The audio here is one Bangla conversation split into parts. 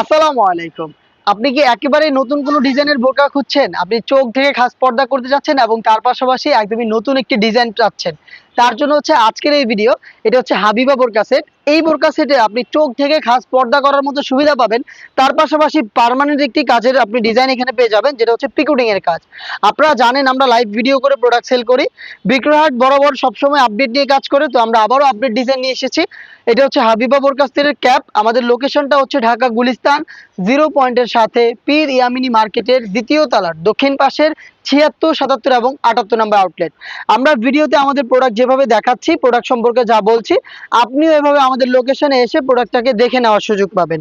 আসসালামু আলাইকুম। আপনি কি একেবারে নতুন কোনো ডিজাইনের বোকা খুঁজছেন? আপনি চোখ থেকে খাস পর্দা করতে যাচ্ছেন এবং তার পাশাপাশি একদমই নতুন একটি ডিজাইন চাচ্ছেন। তার জন্য হচ্ছে আজকের এই ভিডিও এটা হচ্ছে হাবিবা বোরকা সেট এই বোরকা সেটে আপনি চোখ থেকে খাস পর্দা করার মতো সুবিধা পাবেন। তার পাশাপাশি পার্মানেন্ট একটি কাজের আপনি ডিজাইন এখানে পেয়ে যাবেন, যেটা হচ্ছে পিকুটিং এর কাজ। আপনারা জানেন আমরা লাইভ ভিডিও করে প্রোডাক্ট সেল করি। বিক্রয়হাট বরাবর সবসময় আপডেট নিয়ে কাজ করে, তো আমরা আবারও আপডেট ডিজাইন নিয়ে এসেছি। এটা হচ্ছে হাবিবা বোরকা সেটের ক্যাপ আমাদের লোকেশনটা হচ্ছে ঢাকা গুলিস্তান জিরো পয়েন্টের সাথে পীর ইয়ামিনি মার্কেটের দ্বিতীয় তলার দক্ষিণ পাশের ছিয়াত্তর, সাতাত্তর এবং আটাত্তর নম্বর আউটলেট আমরা ভিডিওতে আমাদের প্রোডাক্ট যেভাবে দেখাচ্ছি প্রোডাক্ট সম্পর্কে যা বলছি, আপনিও এভাবে আমাদের লোকেশনে এসে প্রোডাক্টটাকে দেখে নেওয়ার সুযোগ পাবেন।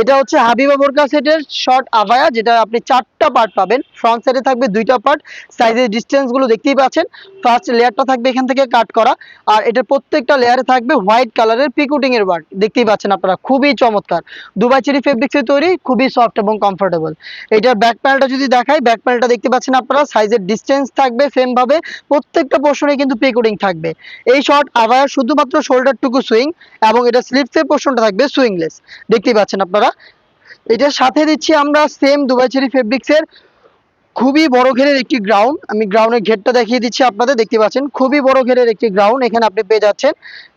এটা হচ্ছে হাবিবা বোরকা সেটের শর্ট আভায়া, যেটা আপনি চারটা পার্ট পাবেন। ফ্রন্ট সাইডে থাকবে দুইটা পার্ট সাইজের ডিস্টেন্সগুলো দেখতেই পাচ্ছেন। ফার্স্ট লেয়ারটা থাকবে এখান থেকে কাট করা, আর এটা প্রত্যেকটা লেয়ারে থাকবে হোয়াইট কালারের পিকুটিং এর ওয়ার্ক দেখতেই পাচ্ছেন আপনারা, খুবই চমৎকার। দুবাই চেরি ফেব্রিক্সের তৈরি, খুবই সফট এবং কমফোর্টেবল এটার ব্যাক প্যানেলটা যদি দেখাই ব্যাক প্যানেলটা দেখতে পাচ্ছেন আপনারা সাইজের ডিস্টেন্স থাকবে সেম ভাবে প্রত্যেকটা পোর্শনে কিন্তু পিকুটিং থাকবে। এই শর্ট আবার শুধুমাত্র শোল্ডারটুকু সুইং এবং এটা স্লিপসের পোর্শনটা থাকবে সুইংলেস দেখতেই পাচ্ছেন আপনারা। এটার সাথে দিচ্ছি আমরা সেম দুবাই চেরি ফেব্রিক্সের খুবই বড় ঘেরের একটি গ্রাউন্ড আমি গ্রাউন্ডের ঘেরটা দেখিয়ে দিচ্ছি আপনাদের, দেখতে পাচ্ছেন? খুবই বড় ঘেরের একটি গ্রাউন্ড এখানে আপনি পেয়ে যাচ্ছেন,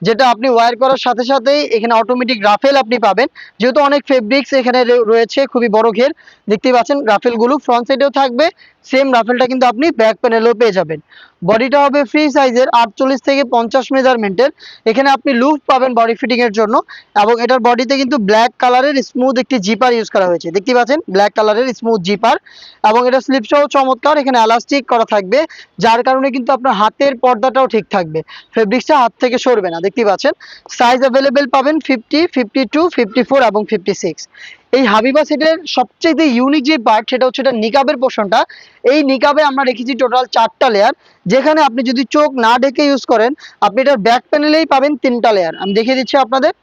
যেটা আপনি ওয়্যার করার সাথে সাথেই এখানে অটোমেটিক রাফেল আপনি পাবেন। যেহেতু অনেক ফেব্রিক্স এখানে রয়েছে, খুবই বড় ঘের। দেখতেই পাচ্ছেন রাফেলগুলো ফ্রন্ট সাইডেও থাকবে সেম রাফেলটা কিন্তু আপনি ব্যাক প্যানেলেও পেয়ে যাবেন। বডিটা হবে ফ্রি সাইজের আটচল্লিশ থেকে পঞ্চাশ মেজারমেন্টের এখানে আপনি লুপ পাবেন বডি ফিটিং এর জন্য এবং এটার বডিতে কিন্তু ব্ল্যাক কালারের স্মুথ একটি জিপার ইউজ করা হয়েছে। দেখতে পাচ্ছেন? ব্ল্যাক কালারের স্মুথ জিপার এবং এটা স্লিপ সহ চমৎকার এখানে এলাস্টিক করা থাকবে, যার কারণে কিন্তু আপনার হাতের পর্দাটাও ঠিক থাকবে। ফেব্রিক্সটা হাত থেকে সরবে না। দেখতে পাচ্ছেন? সাইজ অ্যাভেলেবেল পাবেন fifty fifty two fifty four এবং ফিফটি সিক্স এই হাবিবা সেটের সবচেয়ে ইউনিক যে পার্ট সেটা হচ্ছে এটা নিকাবের পোর্শনটা এই নিকাবে আমরা রেখেছি টোটাল চারটা লেয়ার যেখানে আপনি যদি চোখ না ঢেকে ইউজ করেন, আপনি এটার ব্যাক প্যানেলেই পাবেন তিনটা লেয়ার আমি দেখিয়ে দিচ্ছি আপনাদের।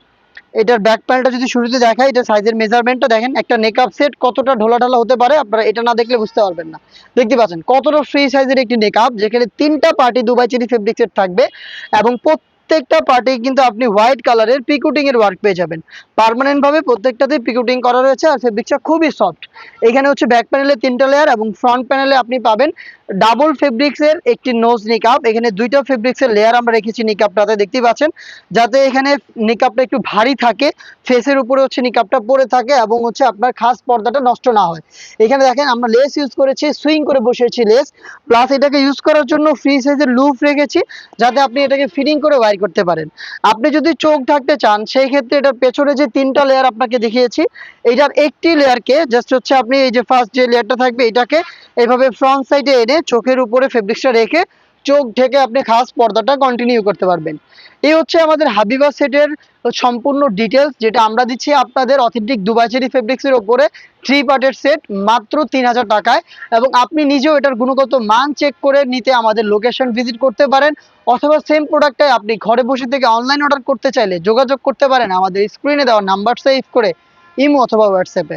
এটার ব্যাক প্যানেলটা যদি শুরুতে দেখাই, এটা সাইজের মেজারমেন্টটা দেখেন। একটা নেকআপ সেট কতটা ঢোলাঢালা হতে পারে, আপনারা এটা না দেখলে বুঝতে পারবেন না। দেখতে পাচ্ছেন, কতটা ফ্রি সাইজের একটি নেকআপ যেখানে তিনটা পার্টি দুবাই চেরি ফেব্রিক্সের থাকবে এবং প্রত্যেকটা পার্টি কিন্তু আপনি হোয়াইট কালারের পিকুটিং এর ওয়ার্ক পেয়ে যাবেন। পার্মানেন্ট ভাবে প্রত্যেকটাতে পিকুটিং করা রয়েছে আর ফেব্রিক্সটা খুবই সফট এখানে হচ্ছে ব্যাক প্যানেলে তিনটা লেয়ার এবং ফ্রন্ট প্যানেলে আপনি পাবেন ডাবল ফেব্রিক্সের একটি নোজ নিকাপ এখানে দুইটা ফেব্রিক্সের লেয়ার আমরা রেখেছি নিকাপটাতে দেখতেই পাচ্ছেন? যাতে এখানে নিকাপটা একটু ভারী থাকে ফেসের উপরে হচ্ছে নিকাপটা পরে থাকে এবং হচ্ছে আপনার খাস পর্দাটা নষ্ট না হয়। এখানে দেখেন আমরা লেস ইউজ করেছি সুইং করে বসেছি লেস প্লাস এটাকে ইউজ করার জন্য ফ্রি সাইজের লুপ রেখেছি, যাতে আপনি এটাকে ফিটিং করে ওয়ার করতে পারেন। আপনি যদি চোখ থাকতে চান, সেই ক্ষেত্রে এটার পেছনে যে তিনটা লেয়ার আপনাকে দেখিয়েছি, এটার একটি লেয়ারকে জাস্ট হচ্ছে আপনি এই যে ফার্স্ট যে লেয়ারটা থাকবে, এটাকে এভাবে ফ্রন্ট সাইডে এনে চোখের উপরে ফেব্রিক্সটা রেখে চোখ ঢেকে আপনি খাস পর্দাটা কন্টিনিউ করতে পারবেন। এই হচ্ছে আমাদের হাবিবা সেটের সম্পূর্ণ ডিটেলস যেটা আমরা দিচ্ছি আপনাদের অথেন্টিক দুবাইচেরি ফেব্রিক্সের ওপরে। থ্রি পার্টের সেট মাত্র তিন হাজার টাকায়। এবং আপনি নিজেও এটার গুণগত মান চেক করে নিতে আমাদের লোকেশন ভিজিট করতে পারেন। অথবা সেম প্রোডাক্টটাই আপনি ঘরে বসে থেকে অনলাইন অর্ডার করতে চাইলে যোগাযোগ করতে পারেন আমাদের স্ক্রিনে দেওয়া নাম্বার সেভ করে, ইমো অথবা হোয়াটসঅ্যাপে